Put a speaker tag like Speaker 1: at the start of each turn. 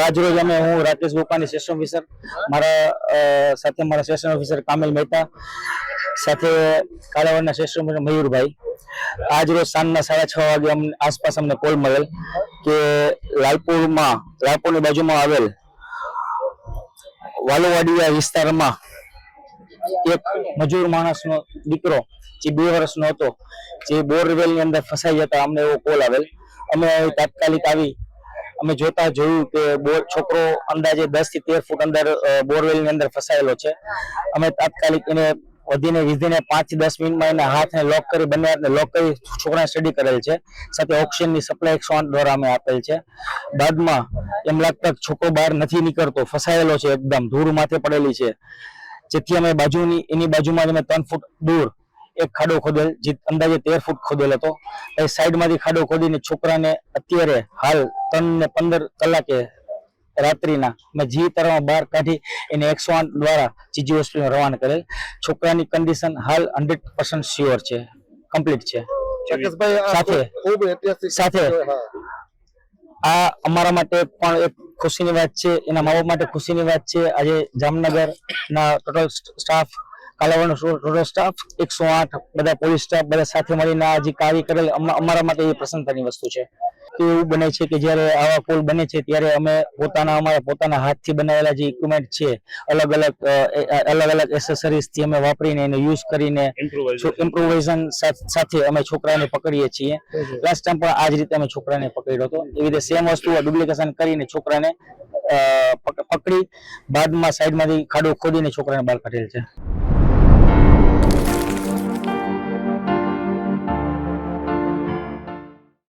Speaker 1: આજ રોજ અમે હું, રાકેશ ગોપાની સેશન ઓફિસર મારા સાથે મારા સેશન ઓફિસર કામિલ મહેતા, સાથે કાલાવડના સેશન ઓફિસર મયુરભાઈ. આજ રોજ સાંજના સાડા છ વાગે અમને આસપાસ અમને કોલ મળેલ કે લાલપુરમાં, લાલપુરની બાજુમાં આવેલ વાલુવાડીયા વિસ્તારમાં એક મજૂર માણસનો દીકરો, જે બે વર્ષનો હતો, જે બોરવેલની અંદર ફસાઈ જતા અમને એવો કોલ આવેલ. અમે તાત્કાલિક આવી અમે જોતા જોયું કે બોર છોકરો અંદાજે દસથી તેર ફૂટ અંદર બોરવેલની અંદર ફસાયેલો છે. અમે તાત્કાલિક એને વધીને, વિધીને પાંચથી દસ મિનિટમાં એના હાથને લોક કરી, બંને હાથને લોક કરી, છોકરાને સ્ટડી કરેલ છે. સાથે ઓક્સિજનની સપ્લાય એકસો આઠ દ્વારા અમે આપેલ છે. બાદમાં એમ લાગતા છોકરો બહાર નથી નીકળતો, ફસાયેલો છે એકદમ, ધૂળ માથે પડેલી છે. જેથી અમે બાજુની, એની બાજુમાં જ અમે ત્રણ ફૂટ દૂર એક ખાડો ખોદેલ જે અંદાજે તેર ફૂટ ખોદેલ હતો એ સાઈડમાંથી ખાડો ખોદીને છોકરાને અત્યારે હાલ ત્રણ ને પંદર કલાકે રાત્રિના મેં જી તરફ બહાર કાઢી એને એકસો આઠ દ્વારા જીજી હોસ્પિટલ રવાના કરેલ છોકરાની કન્ડિશન હાલ હંડ્રેડ પર્સન્ટ શ્યોર છે કમ્પ્લીટ છે સાથે. સાથે. આ અમારા માટે પણ એક ખુશીની વાત છે એના મા બાપ માટે ખુશીની વાત છે આજે જામનગર ના ટોટલ સ્ટાફ કાલાવડનો ટોટલ સ્ટાફ એકસો આઠ બધા પોલીસ સ્ટાફ બધા સાથે મળીને આ જે કાર્ય કરેલ અમ- અમારા માટે એ પ્રસન્નતાની વસ્તુ છે. એવું બને છે કે જ્યારે આવા પુલ બને છે ત્યારે અમે પોતાના અમારા પોતાના હાથથી બનાવેલા જે ઇક્વિપમેન્ટ છે અલગ અલગ અલગ અલગ એસેસરીઝથી અમે વાપરીને એને યુઝ કરીને ઇમ્પ્રુવેશન સાથે અમે છોકરાને પકડીએ છીએ. લાસ્ટ ટાઈમ પણ આ જ રીતે અમે છોકરાને પકડ્યો હતો. એવી રીતે સેમ વસ્તુ ડુપ્લિકેશન કરીને છોકરાને પકડી બાદમાં સાઈડમાંથી ખાડો ખોદીને છોકરાને બહાર કાઢેલ છે.